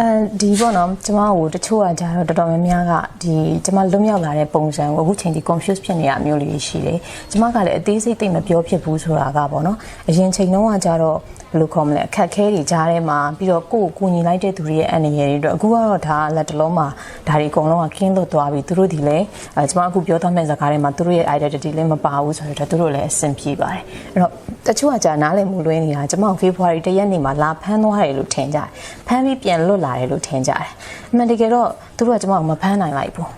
အဲဒီပေါ့နော်ကျမတို့တချို့ကကြတော့တော်တော်များများကဒီကျမလွတ်မြောက်လာတဲ့ပုံစံကိုအခုချိန်ဒီ confuse ဖြစ်နေရမျိုးလေးရှိတယ်ကျမကလည်းအသေးစိတ်သိမပြောဖြစ်ဘူးဆိုတာကပေါ့နော်အရင်ချိန်တုန်းကကြတော့ဘယ်လိုခေါ်မလဲအခက်ခဲတွေကြားထဲမှာပြီးတော့ကိုယ့်ကိုကူညီလိုက်တဲ့သူတွေရဲ့အနေရတွေအတွက်အခုကတော့ဒါလက်တလုံးမှာဒါတွေအကုန်လုံးကကင်းလွတ်သွားပြီသူတို့ဒီလည်းအဲကျမအခုပြောသွားမယ့်စကားတွေမှာသူတို့ရဲ့ identity လည်းမပါဘူးဆိုတော့သူတို့လည်းအဆင်ပြေပါတယ်အဲ့တော့တချို့ကကြာနားလည်မှုလွဲနေတာကျမတို့ February တရက်နေ့မှာလာဖမ်းသွားတယ်လို့ထင်ကြတယ်ဖမ်းပြီးပြန်လွတ်လာတယ်လို့ထင်ကြတယ်အမှန်တကယ်တော့သူတို့ကကျမတို့မဖမ်းနိုင်လိုက်ဘူး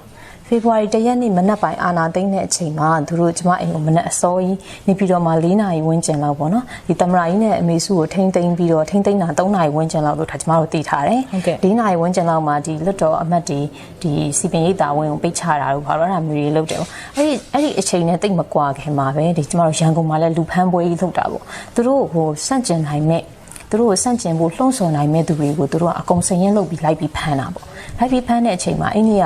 ဖေဖော်ဝါရီတရက်နေ့မနက်ပိုင်းအာနာသိမ့်တဲ့အချိန်မှာသူတို့ကျမအိမ်ကိုမနက်အစောကြီးနေပြီးတော့မှ၄နာရီဝန်းကျင်လောက်ပေါ့နော်ဒီတမရာကြီးနဲ့အမေစုကိုထိမ့်သိမ့်ပြီးတော့ထိမ့်သိမ့်တာ၃နာရီဝန်းကျင်လောက်လို့ဒါကျမတို့သိထားတယ်၄နာရီဝန်းကျင်လောက်မှာဒီလွတ်တော်အမတ်ဒီဒီစီပင်ရိပ်သာဝင်းကိုပိတ်ချတာလို့ဘာလို့အဲ့ဒါမျိုးတွေလုပ်တယ်ပေါ့အဲ့ဒီအဲ့ဒီအချိန်နဲ့တိတ်မကွာခင်မှာပဲဒီကျမတို့ရန်ကုန်မှာလည်းလူဖမ်းပွဲကြီးလုပ်တာပေါ့သူတို့ဟိုစန့်ကျင်နိုင်မဲ့ သူတို့ကိုစန့်ကျင်ဖို့လှုံ့ဆော်နိုင်မဲ့သူတွေကိုသူတို့ကအကုန်စင်ရင်လုပ်ပြီးလိုက်ပြီးဖမ်းတာပေါ့လိုက်ပြီးဖမ်းတဲ့အချိန်မှာအဲ့ဒီက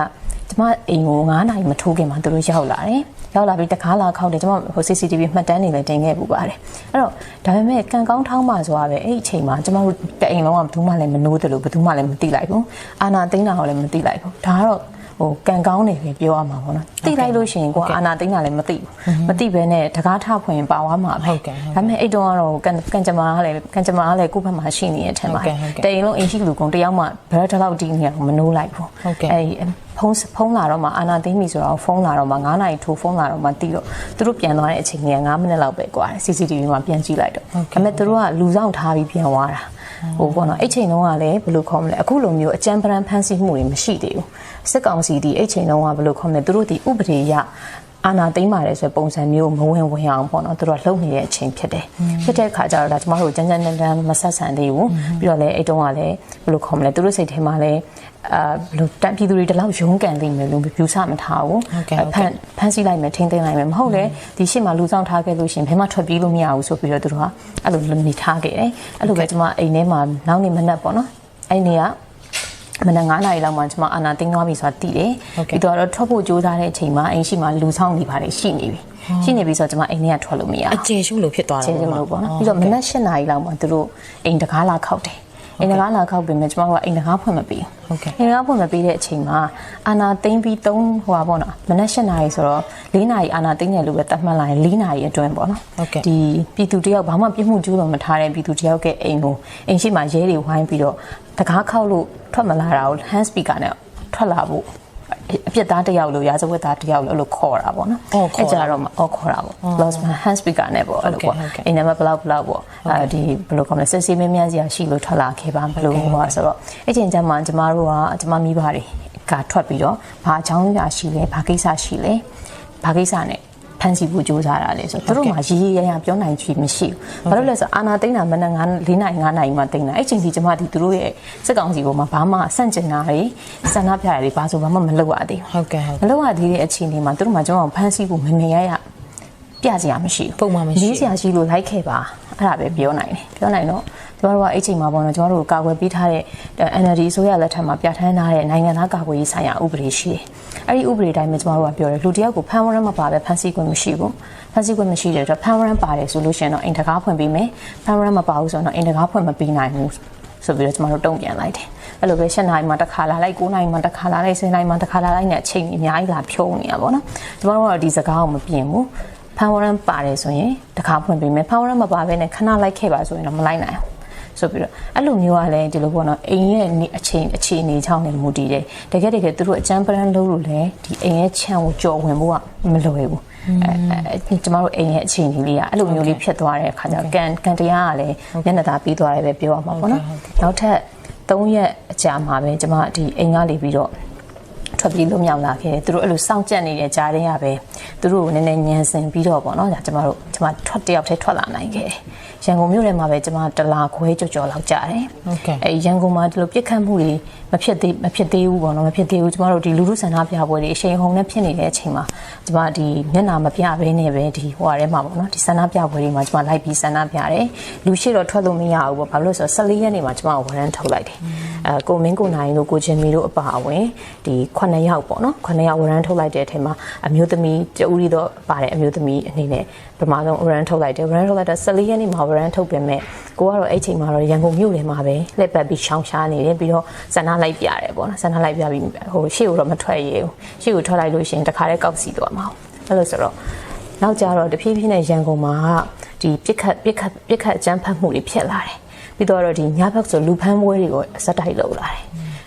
ကျမအိမ်ကို9နာရီမထိုးခင်မှာသူတို့ရောက်လာတယ်ရောက်လာပြီးတကားလာခောက်တယ်ကျမဟို CCTV မှတ်တမ်းတွေလည်းတင်ခဲ့ပူပါတယ်အဲ့တော့ဒါပေမဲ့ကံကောင်းထောင်းမှဆိုတာပဲအဲ့ဒီအချိန်မှာကျမတို့တအိမ်လုံးကဘယ်သူမှလည်းမနိုးတယ်လို့ဘယ်သူမှလည်းမသိလိုက်ဘူးအာနာသိန်းတာကိုလည်းမသိလိုက်ဘူးဒါကတော့ ဟိုကံကောင်းနေပဲပြောရမှာပေါ့နော်သိလိုက်လို့ရှိရင်ကိုအာနာသိန်းတာလည်းမသိဘူးမသိဘဲနဲ့တကားထဖွင့်ပါသွားမှာပဲဒါပေမဲ့အဲ့တုန်းကတော့ကံကံကြမ္မာကလည်းကံကြမ္မာကလည်းကိုယ့်ဘက်မှာရှိနေတဲ့အထက်မှာတအိမ်လုံးအိမ်ရှိလူကုန်တယောက်မှဘယ်တော့ဒီနေရမနိုးလိုက်ဘူးအဲ့ဖုန်းဖုန်းလာတော့မှအာနာသိမ့်ပြီဆိုတော့ဖုန်းလာတော့မှ9နာရီထိုးဖုန်းလာတော့မှတီးတော့သူတို့ပြန်သွားတဲ့အချိန်က9မိနစ်လောက်ပဲကွာ CCTV မှာပြန်ကြည့်လိုက်တော့ဒါပေမဲ့သူတို့ကလူဆောင်ထားပြီးပြန်သွားတာ ဟိုပေါ့နော်အဲ့ချိန်တုန်းကလည်းဘယ်လိုခေါ်မလဲအခုလိုမျိုးအကြမ်းပရန်ဖန်ဆီးမှုတွေမရှိသေးဘူးစစ်ကောင်စီဒီအဲ့ချိန်တုန်းကဘယ်လိုခေါ်မလဲသူတို့ဒီဥပဒေရ အာနာသိမ့်ပါတယ်ဆိုပုံစံမျိုးမဝင်ဝင်အောင်ပေါ့နော်သူတို့ကလှုပ်နေတဲ့အချိန်ဖြစ်တယ်ဖြစ်တဲ့အခါကျတော့ဒါကျမတို့ကြမ်းကြမ်းတမ်းတမ်းမဆက်ဆံသေးဘူးပြီးတော့လည်းအဲ့တုန်းကလည်းဘယ်လိုခေါ်မလဲသူတို့စိတ်ထဲမှာလည်းအာဘလို့တန်ပြည်သူတွေတလောက်ရုန်းကန်သိမယ်လို့ပြူဆမထားဘူးဖန်ဖန်စီလိုက်မယ်ထိမ့်သိမ့်လိုက်မယ်မဟုတ်လေဒီရှေ့မှာလူဆောင်ထားခဲ့လို့ရှင်ဘယ်မှထွက်ပြေးလို့မရဘူးဆိုပြီးတော့သူတို့ကအဲ့လိုနေထားခဲ့တယ်အဲ့လိုပဲကျွန်မအိမ်ထဲမှာနောက်နေ့မနက်ပေါ့နော်အဲ့နေ့က မနက်9နာရီလောက်မှကျွန်မအာနာတင်းသွားပြီဆိုတာသိတယ်ပြီးတော့ထွက်ဖို့ကြိုးစားတဲ့အချိန်မှာအိမ်ရှိမှလူဆောင်နေပါတယ်ရှိနေပြီရှိနေပြီဆိုတော့ကျွန်မအိမ်ထဲကထွက်လို့မရဘူးအကျေရှုလို့ဖြစ်သွားတာကျေရှုလို့ပေါ့နော်ပြီးတော့မနက်8နာရီလောက်မှသူတို့အိမ်တကားလာခောက်တယ် အိမ်တကားလာခောက်ပြင်မဲ့ကျွန်တော်ကအိမ်တကားဖွင့်မပေးဟုတ်ကဲ့အိမ်တကားဖွင့်မပေးတဲ့အချိန်မှာအာနာသိမ့်ပြီး3ဟိုပါပေါ့နော်မနက်8နာရီဆိုတော့4နာရီအာနာသိမ့်တယ်လို့ပဲသတ်မှတ်လိုက်ရင်4နာရီအတွင်းပေါ့နော်ဟုတ်ကဲ့ဒီပြည်သူတယောက်ဘာမှပြစ်မှုကျူးလွန်မထားတဲ့ပြည်သူတယောက်ကအိမ်ကိုအိမ်ရှိမှရဲတွေဝိုင်းပြီးတော့တကားခောက်လို့ထွက်မလာတာကို hand speaker နဲ့ထွက်လာဖို့အ ပြစ်သားတယောက်လို့ရာဇဝတ်သားတယောက်လို့အဲ့လိုခေါ်တာပေါ့နော်အော်ခေါ်တာအဲ့ကြတော့မှအော်ခေါ်တာပေါ့ lost man hand speaker နဲ့ပေါ့အဲ့လိုပေါ့ဟုတ်ကဲ့ဟုတ်ကဲ့အိမ်နံပါတ်ဘလောက်ဘလောက်ပေါ့အဲဒီဘယ်လိုကောမလဲစစ်စစ်မင်းများစီရရှိလို့ထွက်လာခဲ့ပါဘယ်လိုဟောဆိုတော့အဲ့ချိန်ကျမှကျမတို့ကကျမမိဘတွေကထွက်ပြီးတော့ဘာအကြောင်းအရာရှိလဲဘာကိစ္စရှိလဲဘာကိစ္စနဲ့ ဖန်စီဖို့ကြိုးစားတာလေဆိုတော့သူတို့မှရေးရေးရရပြောနိုင်ချင်မရှိဘူးဘာလို့လဲဆိုတော့အာနာသိန်းတာမနက်9 4နိုင်5နိုင်မှသိန်းတာအဲ့ချိန်စီကျမဒီသူတို့ရဲ့စစ်ကောင်စီပေါ်မှာဘာမှဆန့်ကျင်တာတွေဆန္ဒပြတာတွေဘာဆိုဘာမှမလုပ်ရသေးဘူးဟုတ်ကဲ့ဟုတ်မလုပ်ရသေးတဲ့အချိန်တွေမှာသူတို့မှကျွန်တော်ဖန်စီဖို့မမြင်ရရပြစရာမရှိဘူးပုံမှန်မရှိလေးစရာရှိလို့လိုက်ခဲ့ပါအဲ့ဒါပဲပြောနိုင်တယ်ပြောနိုင်တော့ ကျမတို့ကအဲ့ချိန်မှာပေါ့နော်ကျမတို့ကာကွယ်ပေးထားတဲ့ NLD ဆိုရလက်ထက်မှာပြဋ္ဌာန်းထားတဲ့နိုင်ငံသားကာကွယ်ရေးဆိုင်ရာဥပဒေရှိတယ်အဲ့ဒီဥပဒေတိုင်းမှာကျမတို့ကပြောတယ်လူတစ်ယောက်ကိုဖမ်းဝရမ်းမပါပဲဖမ်းဆီးခွင့်မရှိဘူးဖမ်းဆီးခွင့်မရှိတဲ့အတွက်ဖမ်းဝရမ်းပါတယ်ဆိုလို့ရှိရင်တော့အိမ်တကားဖွင့်ပေးမယ်ဖမ်းဝရမ်းမပါဘူးဆိုတော့အိမ်တကားဖွင့်မပေးနိုင်ဘူးဆိုပြီးတော့ကျမတို့တုံ့ပြန်လိုက်တယ်အဲ့လိုပဲ7နာရီမှတစ်ခါလာလိုက်9နာရီမှတစ်ခါလာလိုက်10နာရီမှတစ်ခါလာလိုက်နဲ့အချိန်အများကြီးလာဖြုံးနေတာပေါ့နော်ကျမတို့ကတော့ဒီစကားကိုမပြင်ဘူးဖန်ဝရမ်းပါတယ်ဆိုရင်တစ်ခါဖွင့်ပေးမယ်ဖန်ဝရမ်းမပါဘဲနဲ့ခဏလိုက်ခဲ့ပါဆိုရင်တော့မလိုက်နိုင်ဘူး ဆိုပြီးတော့အဲ့လိုမျိုးကလည်းဒီလိုပေါ့နော်အိမ်ရဲ့အချိန်အခြေအနေချောင်းနေမူတည်တယ်တကယ်တကယ်သူတို့အကြမ်းပရန်လုပ်လို့လည်းဒီအိမ်ရဲ့ခြံကိုကြော်ဝင်ဖို့ကမလွယ်ဘူးအဲအဲကျမတို့အိမ်ရဲ့အခြေအနေလေးကအဲ့လိုမျိုးလေးဖြစ်သွားတဲ့အခါကျတော့ကန်ကန်တရားကလည်းမျက်နှာသာပြီးသွားတယ်ပဲပြောရမှာပေါ့နော်နောက်ထပ်3ရက်အကြာမှာပဲကျမဒီအိမ်ကလေးပြီးတော့ ထွက်ပြေးလွတ်မြောက်လာခဲ့တယ်သူတို့အဲ့လိုစောင့်ကြက်နေတဲ့ကြားထဲကပဲသူတို့ကိုနည်းနည်းညံစင်ပြီးတော့ပေါ့နော်ဒါကျမတို့ကျမထွက်တယောက်တည်းထွက်လာနိုင်ခဲ့တယ်ရန်ကုန်မြို့ထဲမှာပဲကျမတလာခွဲကြော်ကြော်လောက်ကြာတယ်ဟုတ်ကဲ့အဲရန်ကုန်မှာဒီလိုပြစ်ခတ်မှုတွေမဖြစ်သေးမဖြစ်သေးဘူးပေါ့နော်မဖြစ်သေးဘူးကျမတို့ဒီလူလူဆန္ဒပြပွဲတွေအရှိန်ဟုန်နဲ့ဖြစ်နေတဲ့အချိန်မှာကျမဒီမျက်နာမပြဘဲနဲ့ပဲဒီဟိုဟာထဲမှာပေါ့နော်ဒီဆန္ဒပြပွဲတွေမှာကျမလိုက်ပြီးဆန္ဒပြတယ်လူရှိတော့ထွက်လို့မရဘူးပေါ့ဘာလို့လဲဆိုတော့14ရက်နေ့မှာကျမကိုဝရမ်းထုတ်လိုက်တယ်အဲကိုမင်းကိုနိုင်တို့ကိုချင်းမီတို့အပါအဝင်ဒီ9 9ယောက်ပေါ့နော်9ယောက်ဝရန်ထုတ်လိုက်တဲ့အထက်မှာအမျိုးသမီးကျဦးရီတော့ပါတယ်အမျိုးသမီးအနေနဲ့ပထမဆုံးဝရန်ထုတ်လိုက်တယ်ဝရန်ထုတ်လိုက်တော့14ရက်နေ့မှာဝရန်ထုတ်ပြင်မဲ့ကိုကတော့အဲ့ချိန်မှာတော့ရန်ကုန်မြို့ထဲမှာပဲလက်ပတ်ပြီးရှောင်းရှားနေတယ်ပြီးတော့ဇန္နာလိုက်ပြရတယ်ပေါ့နော်ဇန္နာလိုက်ပြပြီးဟိုရှေ့ကိုတော့မထွက်ရဘူးရှေ့ကိုထွက်လိုက်လို့ရှိရင်တခါတည်းကောက်စီသွားမှာအဲ့လိုဆိုတော့နောက်ကြတော့တဖြည်းဖြည်းနဲ့ရန်ကုန်မှာဒီပြစ်ခတ်ပြစ်ခတ်ပြစ်ခတ်အကြမ်းဖက်မှုတွေဖြစ်လာတယ်ပြီးတော့ဒီညဘက်ဆိုလူဖမ်းပွဲတွေကိုစက်တိုက်လုပ်လာတယ်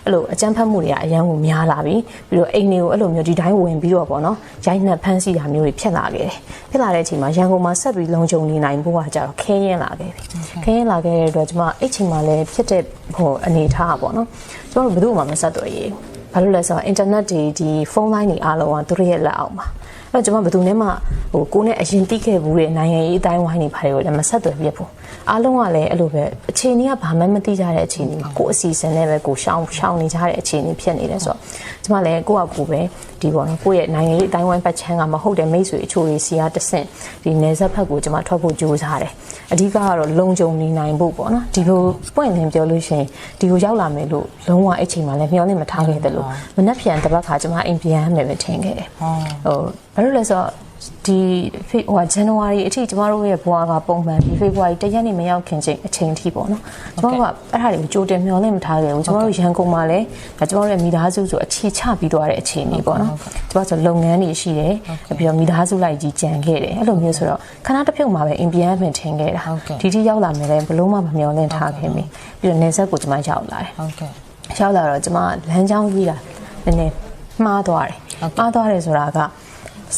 အဲ့လိုအကြမ်းဖက်မှုတွေကအရန်ကိုများလာပြီပြီးတော့အိမ်တွေကိုအဲ့လိုမျိုးဒီတိုင်းဝင်ပြီးတော့ပေါ့နော်ရိုက်နှက်ဖမ်းဆီးတာမျိုးတွေဖြစ်လာခဲ့တယ်ဖြစ်လာတဲ့အချိန်မှာရန်ကုန်မှာဆက်ပြီးလုံခြုံနေနိုင်ဖို့ကကြတော့ခဲရင်လာခဲ့ပြီခဲရင်လာခဲ့တဲ့အတွက်ကျွန်မအဲ့ချိန်မှာလည်းဖြစ်တဲ့ဟိုအနေထားပေါ့နော်ကျွန်တော်တို့ဘယ်သူမှမဆက်သွယ်ရဘူးဘာလို့လဲဆိုတော့ internet တွေဒီဖုန်းလိုင်းတွေအားလုံးကသူတို့ရဲ့လက်အောက်မှာအဲ့တော့ကျွန်မဘယ်သူနဲ့မှဟိုကိုနဲ့အရင်တိခဲ့ဘူးတဲ့နိုင်ငံရေးအတိုင်းဝိုင်းနေပါတယ်ကိုလည်းမဆက်သွယ်ပြဖို့အားလုံးကလည်းအဲ့လိုပဲအခြေအနေကဘာမှမသိကြတဲ့အခြေအနေမှာကိုအစီအစဉ်နဲ့ပဲကိုရှောင်းရှောင်းနေကြတဲ့အခြေအနေဖြစ်နေတယ်ဆိုတော့ကျွန်မလည်းကိုယ့်အကူပဲဒီပေါ့နော်ကိုယ့်ရဲ့နိုင်ငံရေးအတိုင်းဝိုင်းပတ်ချမ်းကမဟုတ်တဲ့မိတ်ဆွေအချို့တွေစီကတဆင့်ဒီနယ်စပ်ဘက်ကိုကျွန်မထွက်ဖို့ကြိုးစားတယ်အဓိကကတော့လုံခြုံနေနိုင်ဖို့ပေါ့နော်ဒီလိုပွင့်လင်းပြောလို့ရှိရင်ဒီကိုရောက်လာမယ်လို့လုံးဝအဲ့ချိန်မှာလည်းမျှော်လင့်မထားခဲ့တယ်လို့မနှက်ပြန်တစ်ပတ်ခါကျွန်မအိမ်ပြန်ရမယ်ပဲထင်ခဲ့တယ်ဟိုဘာလို့လဲဆိုတော့ ဒီဖေဟိုဇန်နဝါရီအထိကျမတို့ရဲ့ဘဝကပုံမှန်ဒီဖေဖော်ဝါရီတရက်နေ့မရောက်ခင်ချိန်အချိန်ထိပေါ့နော်ကျမတို့ကအဲ့ဒါတွေကိုကြိုတင်မျှော်လင့်မထားခဲ့ဘူးကျမတို့ရန်ကုန်မှာလည်းကျမတို့ရဲ့မိသားစုဆိုအခြေချပြီးသွားတဲ့အခြေအနေပေါ့နော်ကျမဆိုလုပ်ငန်းတွေရှိတယ်ပြီးတော့မိသားစုလိုက်ကြီးကြံခဲ့တယ်အဲ့လိုမျိုးဆိုတော့ခဏတစ်ဖြုတ်မှာပဲအင်ပြန်မှထင်ခဲ့တာဒီထိရောက်လာမယ်လည်းဘလို့မှမမျှော်လင့်ထားခဲ့မိပြီးတော့နေဆက်ကိုကျမရောက်လာတယ်ဟုတ်ကဲ့ရောက်လာတော့ကျမလမ်းကြောင်းကြီးတာနည်းနည်းမှားသွားတယ်မှားသွားတယ်ဆိုတာက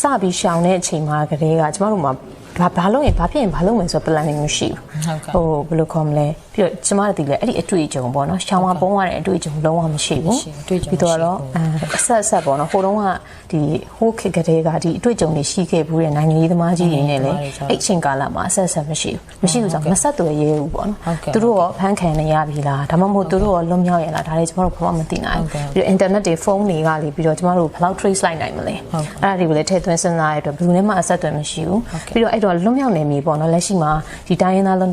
စပြီးရှောင်တဲ့အချိန်မှာကလေးကကျမတို့မှာ ဘာဘာလို့ရင်ဘာဖြစ်ရင်ဘာလုပ်မယ်ဆိုတော့ planning မရှိဘူးဟိုဘယ်လိုခေါ်မလဲပြီးတော့ကျမတို့ဒီလေအဲ့ဒီအတွေ့အကြုံပေါ့နော်ရှောင်းမပုံးရတဲ့အတွေ့အကြုံလုံးဝမရှိဘူးပြီးတော့တော့အဆက်အဆက်ပေါ့နော်ဟိုတုန်းကဒီဟိုခေတ်ကလေးကဒီအတွေ့အကြုံတွေရှိခဲ့ဘူးတဲ့နိုင်ငံရေးသမားကြီးတွေနဲ့လေအဲ့အချိန်ကာလမှာအဆက်အဆက်မရှိဘူးမရှိဘူးဆိုတော့မဆက်သွယ်ရဲဘူးပေါ့နော်သူတို့ရောဖန်ခံနေရပြီလားဒါမှမဟုတ်သူတို့ရောလွတ်မြောက်ရလားဒါတွေကျမတို့ဘာမှမသိနိုင်ဘူးပြီးတော့ internet တွေဖုန်းတွေကလေပြီးတော့ကျမတို့ဘယ်လောက် trace လိုက်နိုင်မလဲအဲ့ဒါတွေကိုလည်းထည့်သွင်းစဉ်းစားရတဲ့အတွက်ဘယ်သူနဲ့မှအဆက်အသွယ်မရှိဘူးပြီးတော့အဲ့တော့လွတ်မြောက်နေပြီပေါ့နော်လက်ရှိမှာဒီတိုင်းရင်းသားလက်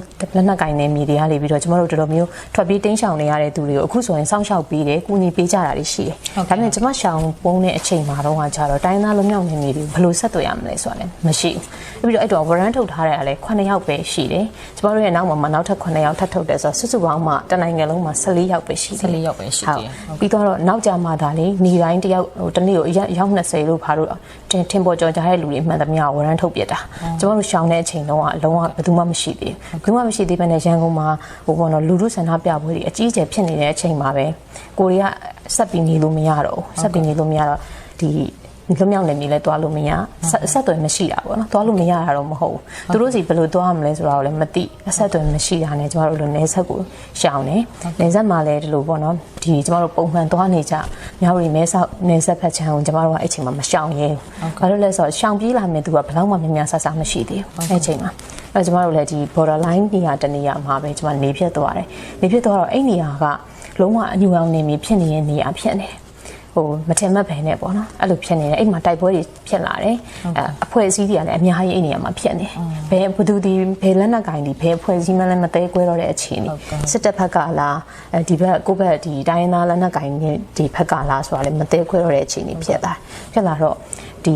နက်ကင်နေမြေတွေကနေပြီးတော့ကျမတို့တော်တော်မျိုးထွက်ပြေးတင်းရှောင်နေရတဲ့သူတွေကိုအခုဆိုရင်စောင့်ရှောက်ပြီးတယ်၊ကူညီပေးကြတာတွေရှိတယ်။ဒါပေမဲ့ကျမရှောင်ပုံးတဲ့အချိန်မှာတော့ကျတော့တိုင်းသားလုံးမြောက်နေမြေတွေဘယ်လိုဆက်သွယ်ရမလဲဆိုတာလည်းမရှိဘူး။ပြီးတော့အဲ့တော့ဝရန်ထုတ်ထားတဲ့ကလည်း9ယောက်ပဲရှိတယ်။ကျမတို့ရဲ့နောက်မှာနောက်ထပ်9ယောက်ထပ်ထုတ်တယ်ဆိုတော့စုစုပေါင်းမှတနိုင်ငံလုံးမှာ14ယောက်ပဲရှိတယ်14ယောက်ပဲရှိတယ်။ပြီးတော့နောက်ကြမှာဒါလေနေတိုင်းတယောက်ဟိုတနေ့ကိုရောက်20လို့ဘာလို့တင်ထင်ပေါ်ကြော်ကြတဲ့လူတွေမှန်သမျှဝရန်ထုတ်ပြတာ။ကျမတို့ရှောင်တဲ့အချိန်တော့အလုံးဝဘယ်သူမှမရှိသေးဘူး။ဘယ်သူမှမရှိသေးဘဲနဲ့ရန်ကုန်မှာဟိုပေါ့နော်လူလူဆန္ဒပြပွဲတွေအကြီးအကျယ်ဖြစ်နေတဲ့အချိန်မှာပဲကိုရီးယားဆက်ပြီးနေလို့မရတော့ဘူးဆက်ပြီးနေလို့မရတော့ဒီ လွတ်မြောက်နေပြီလဲတွားလို့မရဆက်သွယ်မရှိတာပေါ့နော်တွားလို့မရတာတော့မဟုတ်ဘူးသူတို့စီဘယ်လိုတွားရမလဲဆိုတာကိုလည်းမသိအဆက်သွယ်မရှိတာနဲ့ကျမတို့လိုနေဆက်ကိုရှောင်တယ်နေဆက်မှာလည်းဒီလိုပေါ့နော်ဒီကျမတို့ပုံမှန်တွားနေကြမြောက်ရီမဲဆောက်နေဆက်ဖက်ချမ်းကိုကျမတို့ကအဲ့ချိန်မှာမရှောင်ရဲဘူးဘာလို့လဲဆိုတော့ရှောင်ပြေးလာမယ်သူကဘယ်တော့မှမြင်များဆဆမရှိသေးဘူးအဲ့ချိန်မှာအဲကျမတို့လည်းဒီ border line နေရာတနေရာမှာပဲကျမနေဖြစ်သွားတယ်နေဖြစ်သွားတော့အဲ့နေရာကလုံးဝအညူအောင်နေပြီဖြစ်နေတဲ့နေရာဖြစ်နေတယ် ဟိုမထင်မှတ်ပဲနဲ့ပေါ့နော်အဲ့လိုဖြစ်နေတယ်အဲ့မှာတိုက်ပွဲတွေဖြစ်လာတယ်အဲအဖွဲ့အစည်းတွေကလည်းအများကြီးအဲ့နေရာမှာဖြစ်နေဘယ်ဘသူဒီဘယ်လက်နက်ကင်ဒီဘယ်အဖွဲ့အစည်းမှလည်းမသေးကွဲတော့တဲ့အခြေအနေစစ်တပ်ဘက်ကလားအဲဒီဘက်ကိုဘက်ဒီတိုင်းရင်းသားလက်နက်ကင်ဒီဘက်ကလားဆိုတာလည်းမသေးကွဲတော့တဲ့အခြေအနေဖြစ်လာဖြစ်လာတော့ဒီ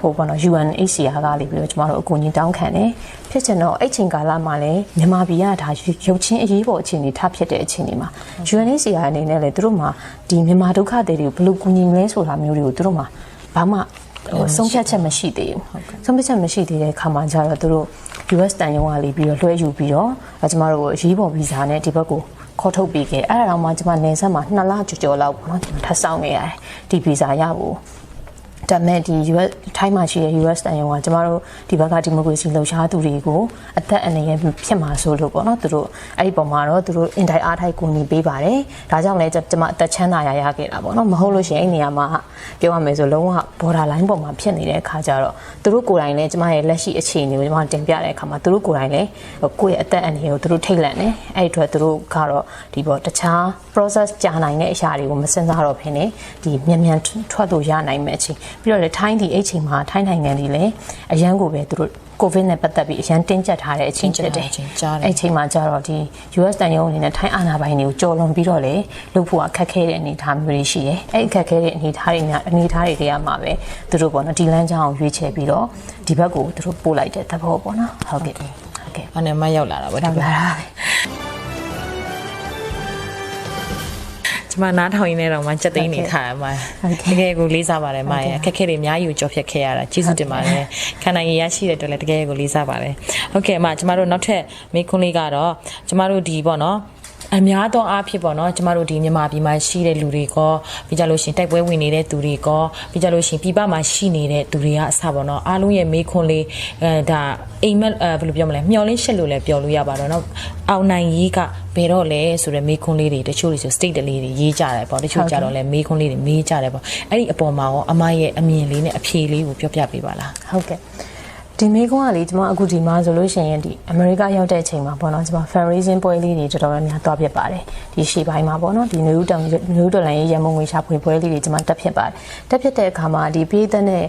ဟိုပေါ့နော် UNHCR ကလေပြီးတော့ကျမတို့အကူအညီတောင်းခံတယ်ဖြစ်ချင်တော့အဲ့ချိန်ကာလမှာလည်းမြန်မာပြည်ကဒါရုပ်ချင်းအရေးပေါ်အခြေအနေထားဖြစ်တဲ့အခြေအနေမှာ UNHCR အနေနဲ့လည်းသူတို့မှာဒီမြန်မာဒုက္ခသည်တွေကိုဘယ်လိုကူညီမလဲဆိုတာမျိုးတွေကိုသူတို့မှာဘာမှဟိုဆုံးဖြတ်ချက်မရှိသေးဘူးဆုံးဖြတ်ချက်မရှိသေးတဲ့အခါမှာကျတော့သူတို့ US တန်ရုံးကလေးပြီးတော့လွှဲယူပြီးတော့ကျမတို့ရေးပေါ်ဗီဇာနဲ့ဒီဘက်ကိုခေါ်ထုတ်ပြီးခဲ့အဲ့ဒါတော့မှကျမနေဆက်မှာ2လကျော်ကျော်လောက်ပေါ့နော်ထပ်ဆောင်နေရတယ်ဒီဗီဇာရဖို့ ဒါမဲ့ဒီ US ထိုင်းမှာရှိတဲ့ US တန်ရုံကကျမတို့ဒီဘက်ကဒီမိုကရေစီလှုပ်ရှားသူတွေကိုအသက်အန္တရာယ်ဖြစ်မှာဆိုလို့ပေါ့နော်သူတို့အဲ့ဒီပုံမှာတော့သူတို့အင်တိုင်းအားထိုက်ကူညီပေးပါတယ်ဒါကြောင့်လည်းကျမအသက်ချမ်းသာရရခဲ့တာပေါ့နော်မဟုတ်လို့ရှိရင်အဲ့နေရာမှာပြောရမယ်ဆိုလုံးဝ border line ပေါ်မှာဖြစ်နေတဲ့အခါကျတော့သူတို့ကိုယ်တိုင်လည်းကျမရဲ့လက်ရှိအခြေအနေကိုကျမတင်ပြတဲ့အခါမှာသူတို့ကိုယ်တိုင်လည်းကိုယ့်ရဲ့အသက်အန္တရာယ်ကိုသူတို့ထိတ်လန့်နေအဲ့ဒီအတွက်သူတို့ကတော့ဒီပေါ်တခြား process ကြာနိုင်တဲ့အရာတွေကိုမစင်စားတော့ဖ ೇನೆ ဒီမြန်မြန်ထွက်လို့ရနိုင်မဲ့အချိန်ပြီးတော့လေထိုင်းဒီအဲ့ချိန်မှာထိုင်းနိုင်ငံတွေလည်းအရန်ကိုပဲသူတို့ကိုဗစ်နဲ့ပတ်သက်ပြီးအရန်တင်းကျပ်ထားတဲ့အချိန်ဖြစ်တယ်တင်းကျပ်ထားတဲ့အချိန်ကြားတယ်အဲ့အချိန်မှာကျတော့ဒီ US တန်ယုံအနေနဲ့ထိုင်းအာဏာပိုင်တွေကိုကြော်လွန်ပြီးတော့လေလုပ်ဖို့အခက်ခဲတဲ့အနေအထားမျိုးတွေရှိတယ်အဲ့အခက်ခဲတဲ့အနေအထားတွေများအနေအထားတွေတရားမှာပဲသူတို့ပေါ့နော်ဒီလမ်းကြောင်းကိုရွေးချယ်ပြီးတော့ဒီဘက်ကိုသူတို့ပို့လိုက်တဲ့သဘောပေါ့နော်ဟုတ်ကဲ့ဟုတ်ကဲ့အဲ့နဲ့မရောက်လာတာပေါ့ဒီဒါဘပါက်လား ကျမနားထောင်ရင်းနဲ့တော့မှစက်သိန်းနေထားရမှာတကယ်ကိုလေးစားပါတယ်မရဲ့အခက်အခဲတွေအများကြီးကိုကြော်ဖြတ်ခဲ့ရတာကျေးဇူးတင်ပါတယ်ခန္ဓာရည်ရရှိတဲ့အတွက်လည်းတကယ်ကိုလေးစားပါတယ်ဟုတ်ကဲ့အမကျမတို့နောက်ထပ်မေးခွန်းလေးကတော့ကျမတို့ဒီပေါ့နော် အများသောအားဖြင့်ပေါ့နော်ကျမတို့ဒီမြန်မာပြည်မှာရှိတဲ့လူတွေကောပြီးကြလို့ရှင်တိုက်ပွဲဝင်နေတဲ့သူတွေကောပြီးကြလို့ရှင်ပြည်ပမှာရှိနေတဲ့သူတွေကအစပေါ့နော်အားလုံးရဲ့မေးခွန်းလေးအဲဒါအိမ်မက်ဘယ်လိုပြောမလဲမျောလင်းရှက်လို့လည်းပြောလို့ရပါတော့နော်အောင်နိုင်ရေးကဘယ်တော့လဲဆိုတဲ့မေးခွန်းလေးတွေတချို့တွေဆို state တလေးတွေရေးကြတယ်ပေါ့တချို့ကြတော့လည်းမေးခွန်းလေးတွေမေးကြတယ်ပေါ့အဲ့ဒီအပေါ်မှာရောအမရဲ့အမြင်လေးနဲ့အဖြေလေးကိုပြောပြပေးပါလားဟုတ်ကဲ့ ဒီမေကွန်းကလေကျွန်မအခုဒီမှာဆိုလို့ရှိရင်ဒီအမေရိကရောက်တဲ့အချိန်မှာပေါ့နော်ကျွန်မ fundraising ပွဲလေးတွေတော်တော်များများတွားဖြစ်ပါတယ်ဒီရှေ့ပိုင်းမှာပေါ့နော်ဒီနယူးတောင်နယူးဒေါ်လာရေးရမုံငွေရှာဖွေပွဲလေးတွေကျွန်မတက်ဖြစ်ပါတယ်တက်ဖြစ်တဲ့အခါမှာဒီပြည်သက်နဲ့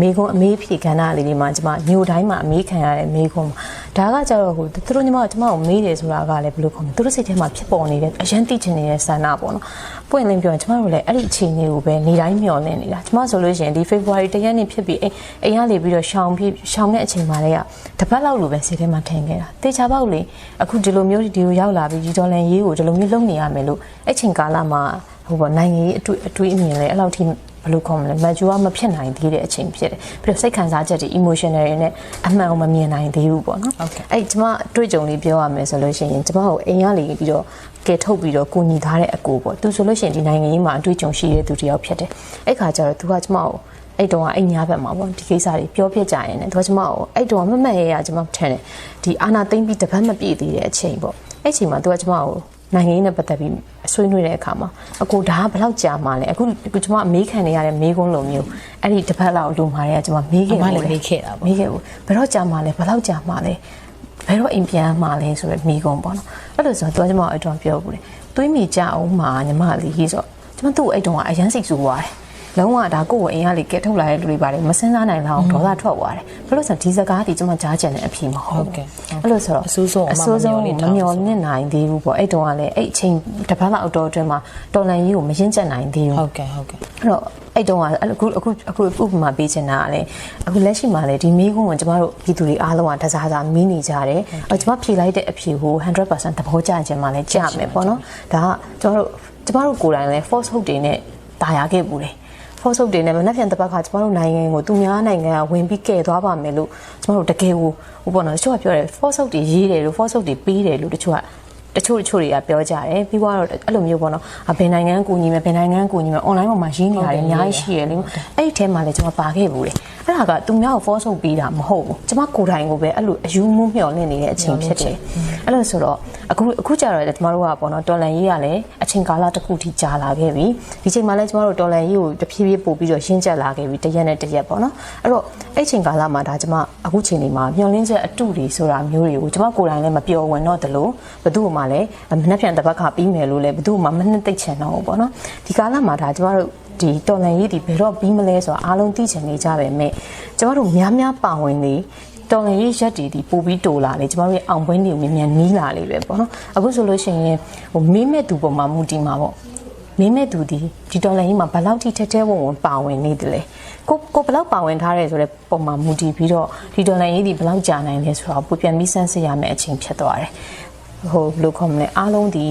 မေကွန်းအမေးဖြေကဏ္ဍလေးတွေမှာကျွန်မမြို့တိုင်းမှာအမေးခံရတဲ့မေကွန်းဒါကကြတော့ဟိုသူတို့ညီမကျွန်မကိုမေးတယ်ဆိုတာကလည်းဘယ်လိုခေါ်မလဲသူတို့စိတ်ထဲမှာဖြစ်ပေါ်နေတဲ့အရန်တိချင်နေတဲ့ဆန္ဒပေါ့နော်ပွင့်လင်းပြောရင်ကျွန်မတို့လည်းအဲ့ဒီအခြေအနေကိုပဲနေတိုင်းမျှော်လင့်နေတာကျွန်မဆိုလို့ရှိရင်ဒီ February တရက်နေ့ဖြစ်ပြီးအိမ်အိမ်ကနေပြီးတော့ရှောင်ပြီးရှောင်တဲ့အချိန်မှာလည်းတပတ်လောက်လိုပဲစိတ်ထဲမှာထင်ခဲ့တာတေချာပေါက်လေအခုဒီလိုမျိုးဒီလိုရောက်လာပြီးဒီဒေါ်လာရေးကိုဒီလိုမျိုးလုပ်နေရမယ်လို့အဲ့ချိန်ကာလမှာဟိုပေါ့နိုင်ငံရေးအတွေ့အတွေ့အမြင်လည်းအဲ့လောက်ထိ ဘယ်လိုခေါ်မလဲမဂျူကမဖြစ်နိုင်သေးတဲ့အချိန်ဖြစ်တယ်ပြီးတော့စိတ်ခံစားချက်တွေ emotional တွေနဲ့အမှန်ကိုမမြင်နိုင်သေးဘူးပေါ့နော်ဟုတ်ကဲ့အဲ့ကျမအတွေ့အကြုံလေးပြောရမယ်ဆိုလို့ရှိရင်ကျမကိုအိမ်ကနေပြီးတော့ကဲထုတ်ပြီးတော့ကိုညီထားတဲ့အကိုပေါ့သူဆိုလို့ရှိရင်ဒီနိုင်ငံရေးမှာအတွေ့အကြုံရှိတဲ့သူတစ်ယောက်ဖြစ်တယ်အဲ့ခါကျတော့သူကကျမကိုအဲ့တုန်းကအိမ်ညာဘက်မှာပေါ့ဒီကိစ္စတွေပြောပြကြရင်လည်းသူကကျမကိုအဲ့တုန်းကမမတ်ရရကျမထန်တယ်ဒီအာနာသိမ့်ပြီးတပတ်မပြည့်သေးတဲ့အချိန်ပေါ့အဲ့ချိန်မှာသူကကျမကို နိုင်ငံရေးနဲ့ပတ်သက်ပြီးဆွေးနွေးတဲ့အခါမှာအကိုဒါကဘယ်လောက်ကြာမှလဲအခုအခုကျမအမေးခံနေရတဲ့မေးခွန်းလိုမျိုးအဲ့ဒီတစ်ပတ်လောက်လူမာတွေကကျမမေးခဲ့အမဘူးလည်းလေမေးခဲ့တာပေါ့မေးခဲ့ဘူးဘယ်တော့ကြာမှလဲဘယ်လောက်ကြာမှလဲဘယ်တော့အိမ်ပြန်မှလဲဆိုတော့မိကုံပေါ့နော်အဲ့လိုဆိုတော့သူကကျမအဲ့တော့ပြောဘူးလေတွေးမိကြအောင်မှာညီမလေးကြီးဆိုကျမသူ့ကိုအဲ့တုန်းကအရန်စိတ်ဆူသွားတယ် လုံးဝဒါကိုယ့်ကိုအိမ်ကလေကဲထုတ်လာတဲ့လူတွေပါတယ်မစင်းစားနိုင်လောက်ဒေါသထွက်သွားတယ်ဘယ်လိုဆိုဒီစကားဒီကျမကြားချင်တဲ့အဖြေမဟုတ်ဘူးအဲ့လိုဆိုတော့အဆိုးဆုံးအမှမမျှော်လင့်ထားမဘူးမျော်လင့်နိုင်သေးဘူးပေါ့အဲ့တုန်းကလည်းအဲ့အချိန်တစ်ပတ်လောက်အတော်အတွင်းမှာတော်လန်ကြီးကိုမရင်ကျက်နိုင်သေးဘူးဟုတ်ကဲ့ဟုတ်ကဲ့အဲ့တော့အဲ့တုန်းကအဲ့လိုအခုအခုအခုဥပမာပေးချင်တာကလည်းအခုလက်ရှိမှာလည်းဒီမိကုန်းကိုကျမတို့ပြည်သူတွေအားလုံးကတစားစားမီးနေကြတယ်အဲ့ကျမဖြေလိုက်တဲ့အဖြေကို100%သဘောကျခြင်းမှလည်းကြမယ်ပေါ့နော်ဒါကကျမတို့ကျမတို့ကိုယ်တိုင်လည်း force hook တွေနဲ့တာယာခဲ့ဘူးတယ် force hook တွေနဲ့မနှက်ပြန်တစ်ပတ်ခါကျမတို့နိုင်ငံကိုသူများနိုင်ငံကဝင်ပြီးကယ်သွားပါမယ်လို့ကျမတို့တကယ်ကိုဟိုပေါ့နော်တချို့ကပြောတယ် force hook တွေရေးတယ်လို့ force hook တွေပေးတယ်လို့တချို့ကတချို့တချို့တွေကပြောကြတယ်ပြီးတော့အဲ့လိုမျိုးပေါ့နော်အဘယ်နိုင်ငံကူညီမယ်ဘယ်နိုင်ငံကူညီမယ် online ပေါ်မှာရင်းနေရတယ်အများကြီးရှိရလေအဲ့ဒီထဲမှာလည်းကျွန်မပါခဲ့ဘူးလေ အဲ့ဒါကသူများကို force လုပ်ပေးတာမဟုတ်ဘူးကျွန်မကိုယ်တိုင်ကိုပဲအဲ့လိုအယူမှုမျှော်လင့်နေတဲ့အချိန်ဖြစ်တယ်အဲ့လိုဆိုတော့အခုအခုကြတော့ကျွန်မတို့ကပေါ့နော်တော်လန်ရေးကလည်းအချိန်ကာလတစ်ခုထိကြာလာခဲ့ပြီဒီချိန်မှာလည်းကျွန်တော်တို့တော်လန်ရေးကိုတဖြည်းဖြည်းပို့ပြီးတော့ရှင်းကျက်လာခဲ့ပြီတစ်ရက်နဲ့တစ်ရက်ပေါ့နော်အဲ့တော့အဲ့ချိန်ကာလမှာဒါကျွန်မအခုချိန်ဒီမှာမျှော်လင့်ချက်အတုတွေဆိုတာမျိုးတွေကိုကျွန်မကိုယ်တိုင်လည်းမပြောဝင်တော့တလို့ဘယ်သူမှလည်းမနှက်ပြန်တစ်ပတ်ခါပြီးမယ်လို့လည်းဘယ်သူမှမနှက်သိချင်တော့ဘူးပေါ့နော်ဒီကာလမှာဒါကျွန်တော်တို့ ဒီတော်လန်ရေးဒီဘယ်တော့ပြီးမလဲဆိုတာအားလုံးသိချင်နေကြပဲမဲ့ကျွန်တော်တို့များများပါဝင်နေတော်လည်းရေးရက်တီဒီပို့ပြီးတိုလာလေကျမတို့ရဲ့အောင်ပွဲတွေကိုမြန်မြန်နီးလာလေပဲပေါ့နော်အခုဆိုလို့ရှိရင်ဟိုမေးမဲ့သူပုံမှာမူတည်မှာပေါ့မင်းမဲ့သူဒီဒီဒေါ်လာကြီးမှာဘယ်လောက်ထိထဲထဲဝင်ဝင်ပါဝင်နေတယ်လဲကိုကိုဘယ်လောက်ပါဝင်ထားရဲဆိုတဲ့ပုံမှာမူတည်ပြီးတော့ဒီဒေါ်လာကြီးဒီဘယ်လောက်ကြာနိုင်လဲဆိုတော့ပုံပြန်ပြီးစမ်းစစ်ရမယ့်အချိန်ဖြစ်သွားတယ်ဟိုဘယ်လိုခေါ်မလဲအားလုံးဒီ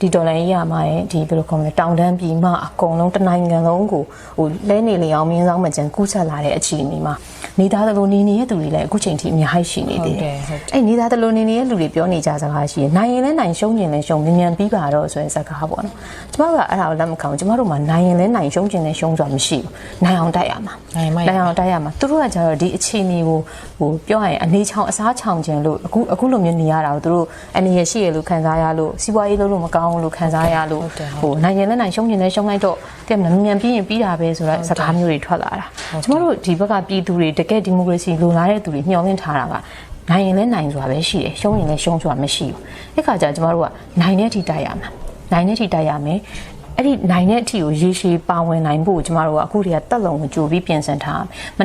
ဒီဒေါ်လာကြီးရမှာရဲ့ဒီဘယ်လိုခေါ်မလဲတောင်တန်းပြည်မှအကုန်လုံးတစ်နိုင်ငံလုံးကိုဟိုလဲနေလေအောင်မင်းဆောင်မကျန်ကူးဆက်လာတဲ့အခြေအနေမှာနေသားသလိုနေနေတဲ့သူတွေလည်းအခုချိန်ထိအများကြီးရှိနေသေးတယ်ဟုတ်တယ်အဲ့နေသားသလိုနေနေတဲ့လူတွေပြောနေကြစကားရှိရင်နိုင်ရင်လည်းနိုင်ရှုံးရင်လည်းရှုံးမြန်မြန်ပြီးပါတော့ဆိုတဲ့စကားပေါ့နော်ကျမတို့ကအဲ့ဒါကိုလက်မခံဘူးကျမတို့မှာနိုင်ရင်လည်းနိုင်ရှုံးရင်လည်းရှုံးဆိုတာမရှိဘူးနိုင်အောင်တိုက်ရမှာနိုင်မှရနိုင်အောင်တိုက်ရမှာသူတို့ကကြတော့ဒီအခြေအနေကိုဟိုပြောရရင်အနေချောင်အစားချောင်ခြင်းလို့အခုအခုလိုမျိုးနေရတာကိုသူတို့အနေရရှိရလို့ခံစားရလို့စီးပွားရေးလုပ်လို့မကောင်းဘူးလို့ခံစားရလို့ဟုတ်တယ်ဟိုနိုင်ရင်လည်းနိုင်ရှုံးရင်လည်းရှုံးလိုက်တော့တဲ့မြန်မြန်ပြီးရင်ပြီးတာပဲဆိုတော့စကားမျိုးတွေထွက်လာတာကျမတို့ဒီဘက်ကပြည်သူတွေတကယ်ဒီမိုကရေစီလိုလားတဲ့သူတွေညှော်လင့်ထားတာကနိုင်ရင်လည်းနိုင်ဆိုတာပဲရှိတယ်ရှုံးရင်လည်းရှုံးဆိုတာမရှိဘူးအဲ့ခါကျကျမတို့ကနိုင်တဲ့အထိတိုက်ရမှာနိုင်တဲ့အထိတိုက်ရမယ်အဲ့ဒီနိုင်တဲ့အထိကိုရေရှည်ပါဝင်နိုင်ဖို့ကျမတို့ကအခုတည်းကတက်လုံကိုကြိုပြီးပြင်ဆင်ထားရမယ်မနက်